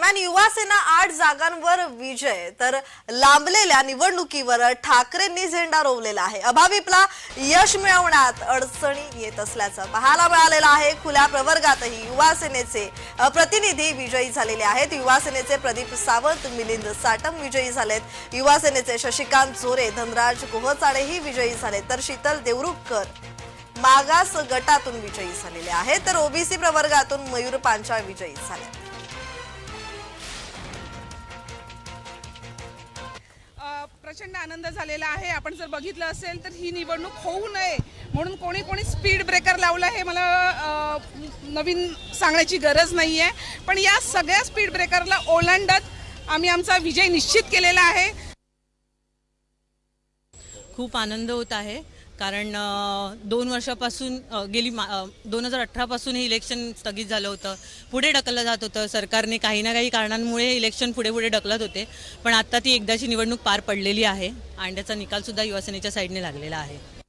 दरम्यान युवासेना आठ जागांवर विजय तर लांबलेल्या निवडणुकीवर ठाकरेंनी झेंडा रोवलेला आहे. अभाविपला यश मिळवण्यात अडचणी येत असल्याचं पाहायला मिळालेलं आहे. खुल्या प्रवर्गातही युवासेनेचे प्रतिनिधी विजयी झालेले आहेत. युवासेनेचे प्रदीप सावंत मिलिंद साटम विजयी झालेत. युवासेनेचे शशिकांत जोरे धनराज कोहचाडेही विजयी झालेत. तर शीतल देवरुखकर मागास गटातून विजयी झालेले आहेत. तर ओबीसी प्रवर्गातून मयूर पांचाळ विजयी झाले. प्रचंड आनंद झालेला आहे. आपण जर बघितलं असेल तर ही निवडणूक होऊ नये म्हणून कोणी कोणी स्पीड ब्रेकर लावलं हे मला नवीन सांगण्याची गरज नाही आहे पण या सगळ्या स्पीड ब्रेकरला ओलांडत आम्ही आमचा विजय निश्चित केलेला आहे. खूप आनंद होत आहे. कारण दोन वर्षापासून गेली मा दोन हजार अठरापासून हे इलेक्शन स्थगित झालं होतं. पुढे ढकललं जात होतं. सरकारने काही ना काही कारणांमुळे इलेक्शन पुढे पुढे ढकलत होते. पण आत्ता ती एकदाची निवडणूक पार पडलेली आहे. आणि त्याचा निकालसुद्धा युवासेनेच्या साईडने लागलेला आहे.